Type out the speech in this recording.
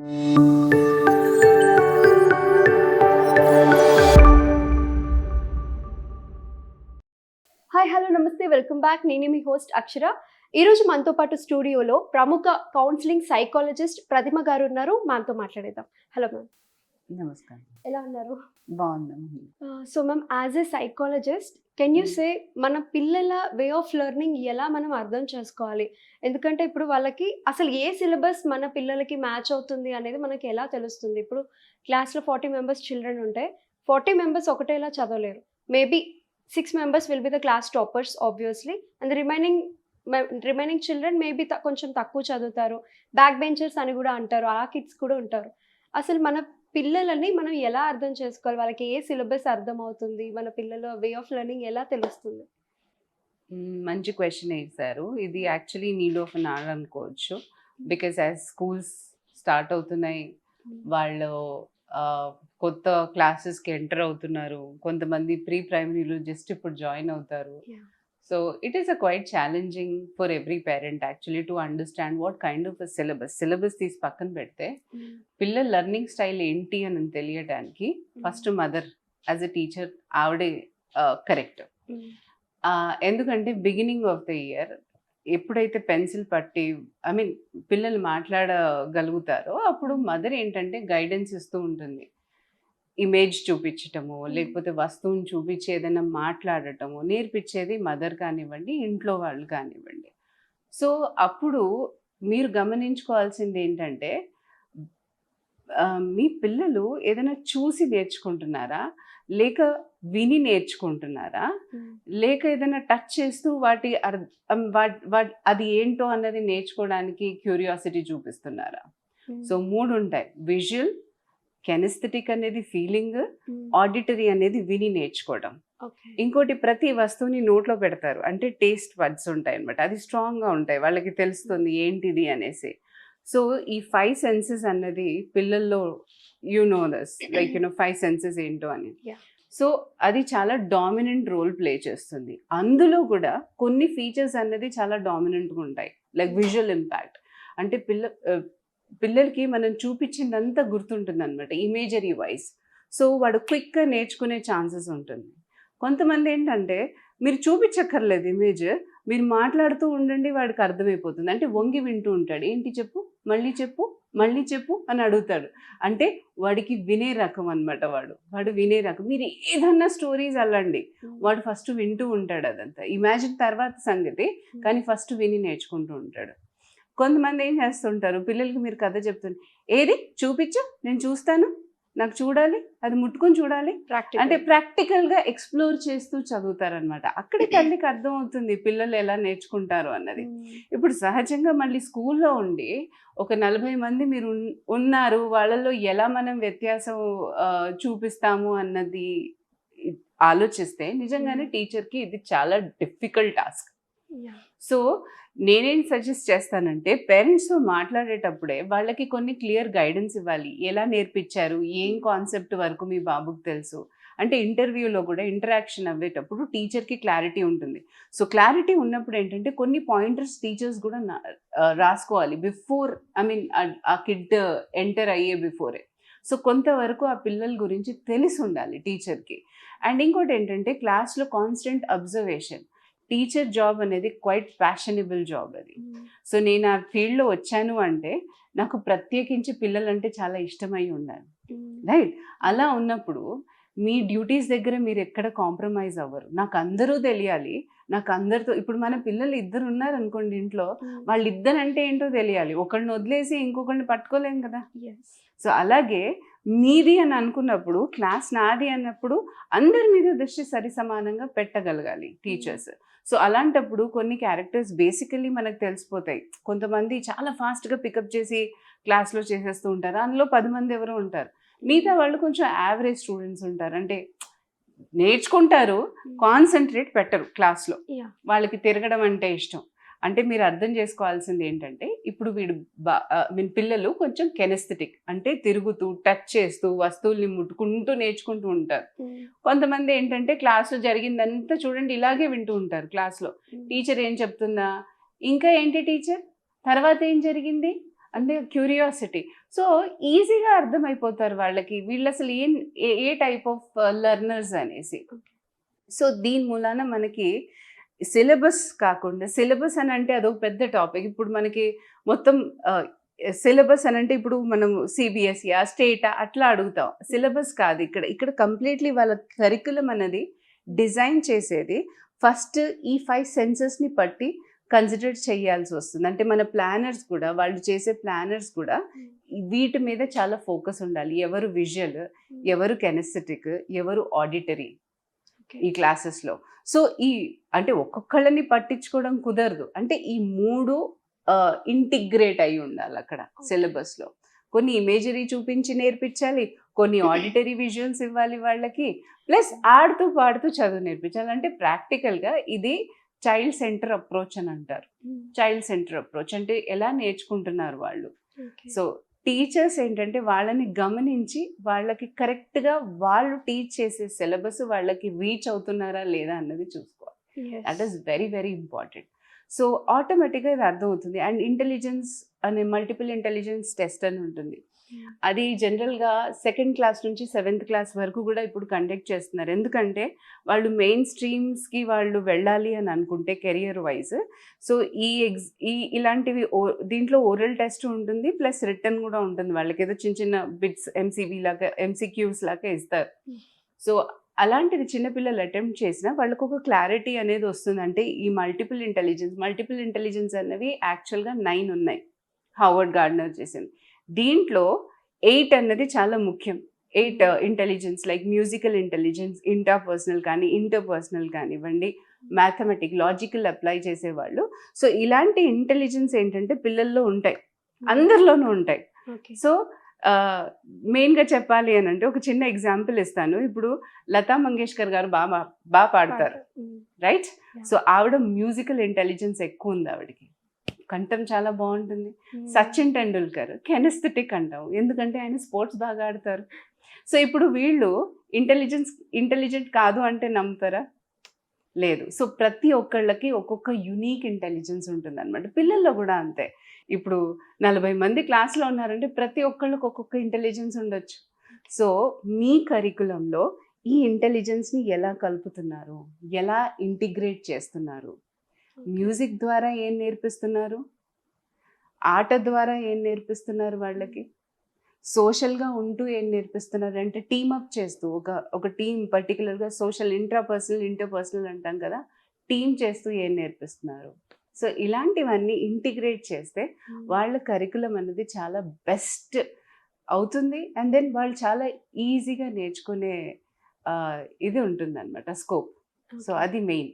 Hi hello నమస్తే. Welcome back నేను మీ హోస్ట్ అక్షర. ఈ రోజు మనతో పాటు స్టూడియోలో ప్రముఖ కౌన్సిలింగ్ సైకాలజిస్ట్ ప్రతిమ గారు ఉన్నారు. మనతో మాట్లాడేద్దాం. హలో మ్యామ్ నమస్కారం. ఎలా ఉన్నారు? బాగున్నాం. So ma'am as a psychologist can you say మన పిల్లల వే ఆఫ్ లెర్నింగ్ ఎలా మనం అర్థం చేసుకోవాలి? ఎందుకంటే ఇప్పుడు వాళ్ళకి అసలు ఏ సిలబస్ మన పిల్లలకి మ్యాచ్ అవుతుంది అనేది మనకి ఎలా తెలుస్తుంది? ఇప్పుడు క్లాస్లో ఫార్టీ మెంబర్స్ చిల్డ్రన్ ఉంటే ఫార్టీ మెంబర్స్ ఒకటేలా చదవలేరు. Maybe six members will be the class toppers obviously and remaining remaining children maybe కొంచెం తక్కువ చదువుతారు. బ్యాక్ బెంచర్స్ అని కూడా అంటారు. అలా కిడ్స్ కూడా ఉంటారు. అసలు మన పిల్లలని మనం ఎలా అర్థం చేసుకోవాలి? వాళ్ళకి ఏ సిలబస్ అర్థం అవుతుంది మన పిల్లల వే ఆఫ్ లెర్నింగ్ ఎలా తెలుస్తుంది? మంచి క్వశ్చన్ వేశారు ఇది యాక్చువల్లీ నీడ్ ఆఫ్ అవర్ అనుకోవచ్చు. బికాస్ యాజ్ స్కూల్స్ స్టార్ట్ అవుతున్నాయి వాళ్ళు కొత్త క్లాసెస్కి ఎంటర్ అవుతున్నారు. కొంతమంది ప్రీ ప్రైమరీలో జస్ట్ ఇప్పుడు జాయిన్ అవుతారు. So it is a quite challenging for every parent actually to understand what kind of syllabus syllabus తీసి పక్కన పెడితే పిల్లల లెర్నింగ్ స్టైల్ ఏంటి అని తెలియడానికి first mother as a teacher ఆవిడే కరెక్ట్ ఎందుకంటే బిగినింగ్ ఆఫ్ ద ఇయర్ ఎప్పుడైతే పెన్సిల్ పట్టి ఐ మీన్ పిల్లలు మాట్లాడగలుగుతారో అప్పుడు మదర్ ఏంటంటే గైడెన్స్ ఇస్తూ ఉంటుంది ఇమేజ్ చూపించటము లేకపోతే వస్తువుని చూపించి ఏదైనా మాట్లాడటము నేర్పించేది మదర్ కానివ్వండి ఇంట్లో వాళ్ళు కానివ్వండి. సో అప్పుడు మీరు గమనించుకోవాల్సింది ఏంటంటే మీ పిల్లలు ఏదైనా చూసి నేర్చుకుంటున్నారా? లేక విని నేర్చుకుంటున్నారా? లేక ఏదైనా టచ్ చేస్తూ వాటి అది ఏంటో అన్నది నేర్చుకోవడానికి క్యూరియాసిటీ చూపిస్తున్నారా? సో మూడు ఉంటాయి. విజువల్ కెనిస్థెటిక్ అనేది ఫీలింగ్ ఆడిటరీ అనేది విని నేర్చుకోవడం ఇంకోటి ప్రతి వస్తువుని నోట్లో పెడతారు. అంటే టేస్ట్ వర్డ్స్ ఉంటాయి అనమాట అది స్ట్రాంగ్గా ఉంటాయి. వాళ్ళకి తెలుస్తుంది ఏంటిది అనేసి. సో ఈ ఫైవ్ సెన్సెస్ అన్నది పిల్లల్లో you know this like you know five senses ఏంటో అని. సో అది చాలా డామినెంట్ రోల్ ప్లే చేస్తుంది. అందులో కూడా కొన్ని ఫీచర్స్ అన్నది చాలా డామినెంట్గా ఉంటాయి. లైక్ విజువల్ ఇంపాక్ట్ అంటే పిల్ల పిల్లలకి మనం చూపించిందంతా గుర్తుంటుంది అనమాట ఇమేజరీ వైజ్ సో వాడు క్విక్గా నేర్చుకునే ఛాన్సెస్ ఉంటుంది. కొంతమంది ఏంటంటే మీరు చూపించక్కర్లేదు ఇమేజ్ మీరు మాట్లాడుతూ ఉండండి వాడికి అర్థమైపోతుంది. అంటే వంగి వింటూ ఉంటాడు. ఏంటి చెప్పు? మళ్ళీ చెప్పు? మళ్ళీ చెప్పు? అని అడుగుతాడు. అంటే వాడికి వినే రకం అన్నమాట వాడు. వాడు వినే రకం. మీరు ఏదన్నా స్టోరీస్ అల్లండి. వాడు ఫస్ట్ వింటూ ఉంటాడు అదంతా. ఇమాజిన్ తర్వాత సంగతి కానీ ఫస్ట్ విని నేర్చుకుంటూ ఉంటాడు. కొంతమంది ఏం చేస్తుంటారు? పిల్లలకి మీరు కథ చెప్తుంటే ఏది? చూపించు నేను చూస్తాను. నాకు చూడాలి. అది ముట్టుకొని చూడాలి. అంటే ప్రాక్టికల్గా ఎక్స్ప్లోర్ చేస్తూ చదువుతారనమాట అక్కడే తల్లికి అర్థం అవుతుంది పిల్లలు ఎలా నేర్చుకుంటారు అన్నది. ఇప్పుడు సహజంగా మళ్ళీ స్కూల్లో ఉండి ఒక నలభై మంది మీరు ఉన్- ఉన్నారు. వాళ్ళలో ఎలా మనం వ్యత్యాసం చూపిస్తాము అన్నది ఆలోచిస్తే నిజంగానే టీచర్కి ఇది చాలా డిఫికల్ట్ టాస్క్. సో నేనేం సజెస్ట్ చేస్తానంటే పేరెంట్స్తో మాట్లాడేటప్పుడే వాళ్ళకి కొన్ని క్లియర్ గైడెన్స్ ఇవ్వాలి. ఎలా నేర్పించారు? ఏం కాన్సెప్ట్ వరకు మీ బాబుకి తెలుసు? అంటే ఇంటర్వ్యూలో కూడా ఇంటరాక్షన్ అవ్వేటప్పుడు టీచర్కి క్లారిటీ ఉంటుంది. సో క్లారిటీ ఉన్నప్పుడు ఏంటంటే కొన్ని పాయింటర్స్ టీచర్స్ కూడా రాసుకోవాలి. బిఫోర్ ఐ మీన్ ఆ కిడ్ ఎంటర్ అయ్యే బిఫోరే. సో కొంతవరకు ఆ పిల్లల గురించి తెలిసి ఉండాలి టీచర్కి. అండ్ ఇంకోటి ఏంటంటే క్లాస్లో కాన్స్టెంట్ అబ్జర్వేషన్. టీచర్ జాబ్ అనేది క్వైట్ ఫ్యాషనబుల్ జాబ్ అది. సో నేను ఆ ఫీల్డ్లో వచ్చాను అంటే నాకు ప్రత్యేకించి పిల్లలంటే చాలా ఇష్టమై ఉండాలి. రైట్? అలా ఉన్నప్పుడు మీ డ్యూటీస్ దగ్గర మీరు ఎక్కడ కాంప్రమైజ్ అవ్వరు. నాకు అందరూ తెలియాలి. నాకు అందరితో ఇప్పుడు మన పిల్లలు ఇద్దరు ఉన్నారు అనుకోండి ఇంట్లో వాళ్ళు ఇద్దరు అంటే ఏంటో తెలియాలి. ఒకళ్ళని వదిలేసి ఇంకొకరిని పట్టుకోలేం కదా? సో అలాగే మీది అని అనుకున్నప్పుడు క్లాస్ నాది అన్నప్పుడు అందరి మీద దృష్టి సరి సమానంగా పెట్టగలగాలి టీచర్స్. సో అలాంటప్పుడు కొన్ని క్యారెక్టర్స్ బేసికల్లీ మనకు తెలిసిపోతాయి. కొంతమంది చాలా ఫాస్ట్గా పికప్ చేసి క్లాస్లో చేసేస్తూ ఉంటారు. అందులో పది మంది ఎవరో ఉంటారు. మిగతా వాళ్ళు కొంచెం యావరేజ్ స్టూడెంట్స్ ఉంటారు. అంటే నేర్చుకుంటారు కాన్సన్ట్రేట్ పెట్టరు క్లాస్లో. వాళ్ళకి తిరగడం అంటే ఇష్టం. అంటే మీరు అర్థం చేసుకోవాల్సింది ఏంటంటే ఇప్పుడు వీడు బా మీన్ పిల్లలు కొంచెం కెనెస్థెటిక్. అంటే తిరుగుతూ టచ్ చేస్తూ వస్తువుల్ని ముట్టుకుంటూ నేర్చుకుంటూ ఉంటారు. కొంతమంది ఏంటంటే క్లాస్లో జరిగిందంతా చూడండి ఇలాగే వింటూ ఉంటారు క్లాస్లో. టీచర్ ఏం చెప్తుందా ఇంకా ఏంటి టీచర్? తర్వాత ఏం జరిగింది? అంటే క్యూరియాసిటీ. సో ఈజీగా అర్థమైపోతారు వాళ్ళకి. వీళ్ళు అసలు ఏం ఏ- ఏ టైప్ ఆఫ్ లెర్నర్స్ అనేసి. సో దీని మూలాన మనకి సిలబస్ కాకుండా సిలబస్ అని అంటే అదొక పెద్ద టాపిక్. ఇప్పుడు మనకి మొత్తం సిలబస్ అని అంటే ఇప్పుడు మనం సిబిఎస్ఈ ఆ స్టేటా అట్లా అడుగుతాం. సిలబస్ కాదు ఇక్కడ. ఇక్కడ కంప్లీట్లీ వాళ్ళ కరికులం అనేది డిజైన్ చేసేది ఫస్ట్ ఈ ఫైవ్ సెన్సెస్ని పట్టి కన్సిడర్ చేయాల్సి వస్తుంది. అంటే మన ప్లానర్స్ కూడా వాళ్ళు చేసే ప్లానర్స్ కూడా వీటి మీద చాలా ఫోకస్ ఉండాలి. ఎవరు విజువల్ ఎవరు కెనెస్థెటిక్ ఎవరు ఆడిటరీ. ఈ క్లాసెస్లో. సో ఈ అంటే ఒక్కొక్కళ్ళని పట్టించుకోవడం కుదరదు. అంటే ఈ మూడు ఇంటిగ్రేట్ అయి ఉండాలి అక్కడ. సిలబస్లో. కొన్ని ఇమేజరీ చూపించి నేర్పించాలి కొన్ని ఆడిటరీ విజువల్స్ ఇవ్వాలి వాళ్ళకి ప్లస్ ఆడుతూ పాడుతూ చదువు నేర్పించాలి. అంటే ప్రాక్టికల్గా ఇది చైల్డ్ సెంటర్ అప్రోచ్ అని అంటారు. చైల్డ్ సెంటర్ అప్రోచ్ అంటే ఎలా నేర్చుకుంటున్నారు వాళ్ళు? సో టీచర్స్ ఏంటంటే వాళ్ళని గమనించి వాళ్ళకి కరెక్ట్గా వాళ్ళు టీచ్ చేసే సిలబస్ వాళ్ళకి రీచ్ అవుతున్నారా లేదా అన్నది చూసుకోవాలి. That is very very important so ఆటోమేటిక్గా ఇది అర్థమవుతుంది. అండ్ ఇంటెలిజెన్స్ అనే మల్టిపుల్ ఇంటెలిజెన్స్ టెస్ట్ అని ఉంటుంది. అది జనరల్గా సెకండ్ క్లాస్ నుంచి సెవెంత్ క్లాస్ వరకు కూడా ఇప్పుడు కండక్ట్ చేస్తున్నారు. ఎందుకంటే వాళ్ళు మెయిన్ స్ట్రీమ్స్కి వాళ్ళు వెళ్ళాలి అని అనుకుంటే కెరియర్ వైజ్. సో ఈ ఎగ్జ్ ఈ ఇలాంటివి ఓ- దీంట్లో ఓరల్ టెస్ట్ ఉంటుంది ప్లస్ రిటర్న్ కూడా ఉంటుంది. వాళ్ళకి ఏదో చిన్న చిన్న బిట్స్ ఎంసీబీ లాగా ఎంసీక్యూస్ లాగా ఇస్తారు. సో అలాంటిది చిన్నపిల్లలు అటెంప్ట్ చేసినా వాళ్ళకు ఒక క్లారిటీ అనేది వస్తుంది అంటే ఈ మల్టిపుల్ ఇంటెలిజెన్స్ మల్టిపుల్ ఇంటెలిజెన్స్ అనేవి యాక్చువల్గా నైన్ ఉన్నాయి. హార్వర్డ్ గార్డనర్ చేసింది. దీంట్లో ఎయిట్ అన్నది చాలా ముఖ్యం. Eight intelligence like musical intelligence interpersonal కానీ ఇంటర్పర్సనల్ కానివ్వండి మ్యాథమెటిక్ లాజికల్ అప్లై చేసేవాళ్ళు. సో ఇలాంటి ఇంటెలిజెన్స్ ఏంటంటే పిల్లల్లో ఉంటాయి. అందరిలోనూ ఉంటాయి. సో మెయిన్గా చెప్పాలి అని అంటే ఒక చిన్న ఎగ్జాంపుల్ ఇస్తాను. ఇప్పుడు లతా మంగేష్కర్ గారు బాగా బాగా పాడతారు. రైట్ సో ఆవిడ మ్యూజికల్ ఇంటెలిజెన్స్ ఎక్కువ ఉంది ఆవిడకి. కంఠం చాలా బాగుంటుంది. సచిన్ టెండూల్కర్ కెనెస్థెటిక్ అంటాం. ఎందుకంటే ఆయన స్పోర్ట్స్ బాగా ఆడతారు. సో ఇప్పుడు వీళ్ళు ఇంటెలిజెన్స్ ఇంటెలిజెంట్ కాదు అంటే నమ్ముతారా? లేదు. సో ప్రతి ఒక్కళ్ళకి ఒక్కొక్క యునీక్ ఇంటెలిజెన్స్ ఉంటుంది అనమాట పిల్లల్లో కూడా అంతే. ఇప్పుడు నలభై మంది క్లాస్లో ఉన్నారంటే ప్రతి ఒక్కళ్ళకి ఒక్కొక్క ఇంటెలిజెన్స్ ఉండొచ్చు. సో మీ కరికులంలో ఈ ఇంటెలిజెన్స్ని ఎలా కలుపుతున్నారు? ఎలా ఇంటిగ్రేట్ చేస్తున్నారు? మ్యూజిక్ ద్వారా ఏం నేర్పిస్తున్నారు? ఆట ద్వారా ఏం నేర్పిస్తున్నారు వాళ్ళకి? సోషల్గా ఉంటూ ఏం నేర్పిస్తున్నారు? అంటే టీమప్ చేస్తూ ఒక ఒక టీం పర్టికులర్గా సోషల్ ఇంట్రాపర్సనల్ ఇంటర్పర్సనల్ అంటాం కదా టీం చేస్తూ ఏం నేర్పిస్తున్నారు? సో ఇలాంటివన్నీ ఇంటిగ్రేట్ చేస్తే వాళ్ళ కరికులం అనేది చాలా బెస్ట్ అవుతుంది. అండ్ దెన్ వాళ్ళు చాలా ఈజీగా నేర్చుకునే ఇది ఉంటుంది అనమాట స్కోప్ సో అది మెయిన్